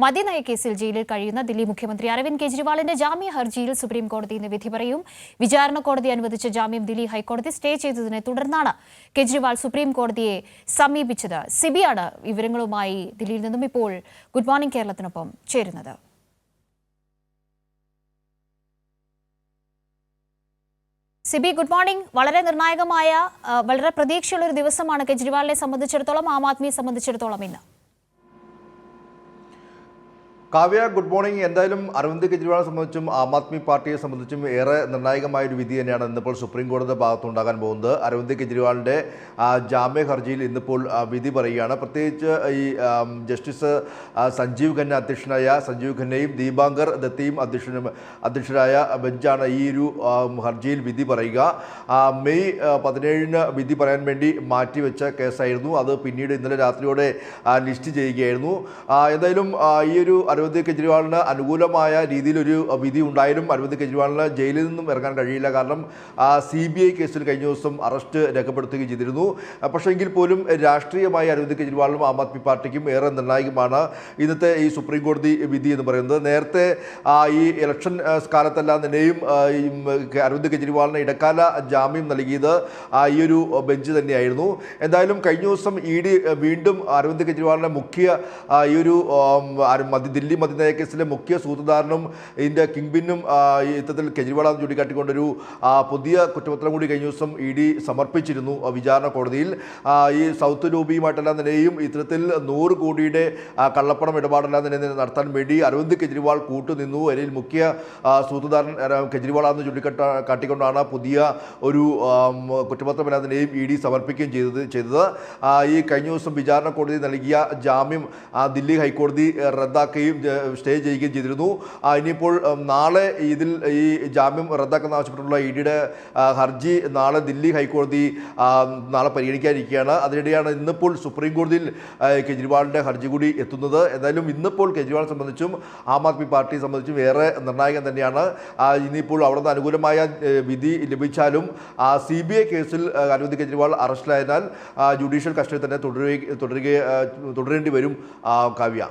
മദ്യനയ കേസിൽ ജയിലിൽ കഴിയുന്ന ദില്ലി മുഖ്യമന്ത്രി അരവിന്ദ് കെജ്രിവാളിന്റെ ജാമ്യ ഹർജിയിൽ സുപ്രീം കോടതി ഇന്ന് വിധി പറയും. വിചാരണ കോടതി അനുവദിച്ച ജാമ്യം ദില്ലി ഹൈക്കോടതി സ്റ്റേ ചെയ്തതിനെ തുടർന്നാണ് കെജ്രിവാൾ സുപ്രീം കോടതിയെ സമീപിച്ചത്. സിബിയാണ് വിവരങ്ങളുമായി ദില്ലിയിൽ നിന്നും ഇപ്പോൾ ഗുഡ് മോർണിംഗ് കേരളത്തിനൊപ്പം ചേരുന്നത്. Sibi good morning. വളരെ നിർണായകമായ വളരെ പ്രതീക്ഷയുള്ള ഒരു ദിവസമാണ് കെജ്രിവാളിനെ സംബന്ധിച്ചിടത്തോളം ആം ആദ്മിയെ സംബന്ധിച്ചിടത്തോളം ഇന്ന്. Kavya good morning. എന്തായാലും അരവിന്ദ് കെജ്രിവാളിനെ സംബന്ധിച്ചും ആം ആദ്മി പാർട്ടിയെ സംബന്ധിച്ചും ഏറെ നിർണായകമായ ഒരു വിധി തന്നെയാണ് ഇന്നിപ്പോൾ സുപ്രീം കോടതിയുടെ ഭാഗത്തുണ്ടാകാൻ പോകുന്നത്. അരവിന്ദ് കെജ്രിവാളിന്റെ ജാമ്യ ഹർജിയിൽ ഇന്നിപ്പോൾ വിധി പറയുകയാണ്. പ്രത്യേകിച്ച് ഈ ജസ്റ്റിസ് സഞ്ജീവ് ഖന്ന അധ്യക്ഷനായ സഞ്ജീവ് ഖന്നയും ദീപാങ്കർ ദത്തയും അധ്യക്ഷനും അധ്യക്ഷരായ ബെഞ്ചാണ് ഈ ഒരു ഹർജിയിൽ വിധി പറയുക. മെയ് പതിനേഴിന് വിധി പറയാൻ വേണ്ടി മാറ്റിവെച്ച കേസായിരുന്നു. അത് പിന്നീട് ഇന്നലെ രാത്രിയോടെ ലിസ്റ്റ് ചെയ്യുകയായിരുന്നു. എന്തായാലും ഈ ഒരു അരവിന്ദ് കെജ്രിവാളിന് അനുകൂലമായ രീതിയിലൊരു വിധി ഉണ്ടായാലും അരവിന്ദ് കെജ്രിവാളിന് ജയിലിൽ നിന്നും ഇറങ്ങാൻ കഴിയില്ല. കാരണം സി ബി ഐ കേസിൽ കഴിഞ്ഞ ദിവസം അറസ്റ്റ് രേഖപ്പെടുത്തുകയും ചെയ്തിരുന്നു. പക്ഷേ എങ്കിൽ പോലും രാഷ്ട്രീയമായി അരവിന്ദ് കെജ്രിവാളിനും ആം ആദ്മി പാർട്ടിക്കും ഏറെ നിർണായകമാണ് ഇന്നത്തെ ഈ സുപ്രീം കോടതി വിധി എന്ന് പറയുന്നത്. നേരത്തെ ഈ ഇലക്ഷൻ കാലത്തെല്ലാം തന്നെയും അരവിന്ദ് കെജ്രിവാളിന് ഇടക്കാല ജാമ്യം നൽകിയത് ഈ ഒരു ബെഞ്ച് തന്നെയായിരുന്നു. എന്തായാലും കഴിഞ്ഞ ദിവസം ഇ ഡി വീണ്ടും അരവിന്ദ് കെജ്രിവാളിനെ മുഖ്യ ഈ ഒരു മദ്യ ദില്ലി മതിനയ കേസിലെ മുഖ്യ സൂത്രധാരനും ഇതിന്റെ കിങ് ബിന്നും യുദ്ധത്തിൽ കെജ്രിവാളാണെന്ന് ചൂണ്ടിക്കാട്ടിക്കൊണ്ടൊരു പുതിയ കുറ്റപത്രം കൂടി കഴിഞ്ഞ ദിവസം ഇ ഡി സമർപ്പിച്ചിരുന്നു വിചാരണ കോടതിയിൽ. ഈ സൗത്ത് രൂപയുമായിട്ടെല്ലാം നിലയും ഇത്തരത്തിൽ നൂറ് കോടിയുടെ കള്ളപ്പണം ഇടപാടെല്ലാം നിലയിൽ നടത്താൻ വേണ്ടി അരവിന്ദ് കെജ്രിവാൾ കൂട്ടുനിന്നു. അതിൽ മുഖ്യ സൂത്രധാരൻ കെജ്രിവാളാണെന്ന് ചൂണ്ടിക്കാട്ട കാട്ടിക്കൊണ്ടാണ് പുതിയ ഒരു കുറ്റപത്രം കുറ്റപത്രമെല്ലാം നിലയും ഇ ഡി സമർപ്പിക്കുകയും ചെയ്തത് ചെയ്തത്. ഈ കഴിഞ്ഞ ദിവസം വിചാരണ കോടതി നൽകിയ ജാമ്യം ദില്ലി ഹൈക്കോടതി റദ്ദാക്കുകയും സ്റ്റേ ചെയ്യുകയും ചെയ്തിരുന്നു. ഇനിയിപ്പോൾ നാളെ ഇതിൽ ഈ ജാമ്യം റദ്ദാക്കുന്ന ആവശ്യപ്പെട്ടുള്ള ഇ ഡിയുടെ ഹർജി നാളെ ദില്ലി ഹൈക്കോടതി നാളെ പരിഗണിക്കാനിരിക്കുകയാണ്. അതിനിടെയാണ് ഇന്നിപ്പോൾ സുപ്രീം കോടതിയിൽ കെജ്രിവാളിന്റെ ഹർജി കൂടി എത്തുന്നത്. എന്തായാലും ഇന്നിപ്പോൾ കെജ്രിവാൾ സംബന്ധിച്ചും ആം ആദ്മി പാർട്ടിയെ സംബന്ധിച്ചും ഏറെ നിർണായകം തന്നെയാണ്. ഇനിയിപ്പോൾ അവിടെ അനുകൂലമായ വിധി ലഭിച്ചാലും സി ബി ഐ കേസിൽ അരവിന്ദ് കെജ്രിവാൾ അറസ്റ്റിലായതിനാൽ ജുഡീഷ്യൽ കസ്റ്റഡി തന്നെ തുടരുക തുടരുക തുടരേണ്ടി വരും കാവ്യ.